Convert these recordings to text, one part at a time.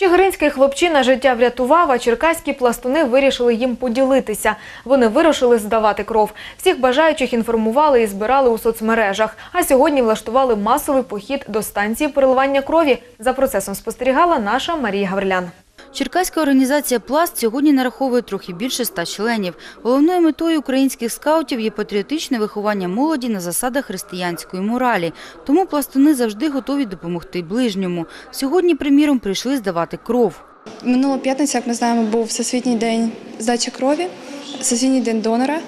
Чигиринський хлопчина життя врятував, а черкаські пластуни вирішили їм поділитися. Вони вирушили здавати кров. Всіх бажаючих інформували і збирали у соцмережах. А сьогодні влаштували масовий похід до станції переливання крові. За процесом спостерігала наша Марія Гаврилян. Черкаська організація «Пласт» сьогодні нараховує трохи більше ста членів. Головною метою українських скаутів є патріотичне виховання молоді на засадах християнської моралі. Тому пластуни завжди готові допомогти ближньому. Сьогодні, приміром, прийшли здавати кров. Минулого п'ятниця, як ми знаємо, був Всесвітній день здачі крові, Всесвітній день донора.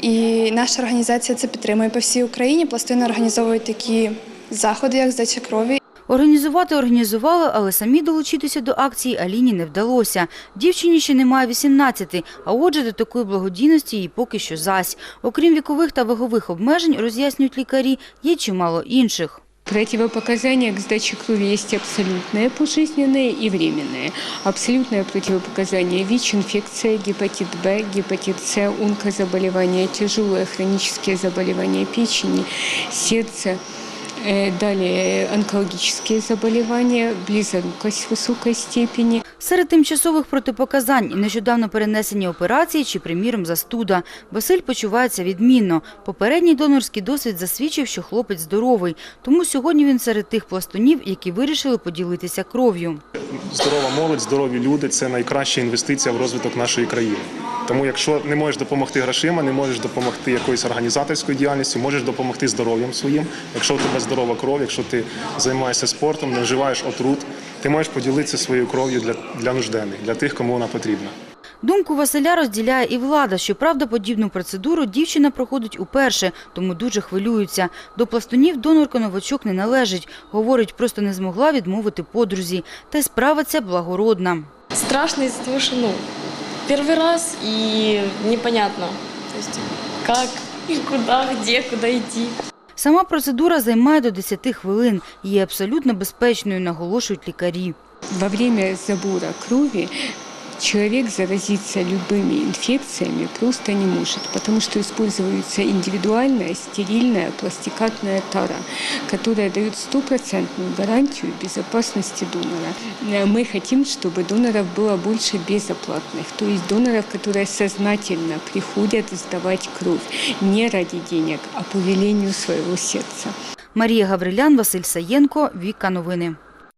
І наша організація це підтримує по всій Україні. Пластини організовують такі заходи, як здача крові. Організувати організували, але самі долучитися до акції Аліні не вдалося. Дівчині ще немає 18, а отже до такої благодійності їй поки що зась. Окрім вікових та вагових обмежень, роз'яснюють лікарі, є чимало інших. Противопоказания к сдаче крови есть абсолютные пожизненные и временные. Абсолютное противопоказание – ВИЧ-инфекция, гепатит Б, гепатит С, онкозаболевания, тяжелые хронические заболевания печени, сердца, э, далее онкологические заболевания, близорукость высокой степени, Серед тимчасових протипоказань – нещодавно перенесені операції чи, приміром, застуда. Василь почувається відмінно. Попередній донорський досвід засвідчив, що хлопець здоровий. Тому сьогодні він серед тих пластунів, які вирішили поділитися кров'ю. Здорова молодь, здорові люди це найкраща інвестиція в розвиток нашої країни. Тому, якщо не можеш допомогти грошима, не можеш допомогти якоюсь організаторською діяльністю, можеш допомогти здоров'ям своїм. Якщо у тебе здорова кров, якщо ти займаєшся спортом, не вживаєш отрут, ти можеш поділитися своєю кров'ю для, для нужденних, для тих, кому вона потрібна. Думку Василя розділяє і влада. Щоправда, подібну процедуру дівчина проходить уперше, тому дуже хвилюється. До пластунів донорка новачок не належить. Говорить, просто не змогла відмовити подрузі. Та й справа ця благородна. страшно из-за того, ну, первый раз и непонятно, то есть как и куда, где, куда идти. Сама процедура займає до 10 хвилин. Є абсолютно безпечною, наголошують лікарі. Во время забора крови человек заразиться любыми инфекциями просто не может, потому что используется индивидуальная стерильная пластикатная тара, которая дает стопроцентную гарантию безопасности донора. Э, Мы хотим, чтобы доноров было больше безоплатных, то есть доноров, которые сознательно приходят сдавать кровь не ради денег, а по велению своего сердца. Марія Гаврилян, Василь Саєнко, Віка Новини.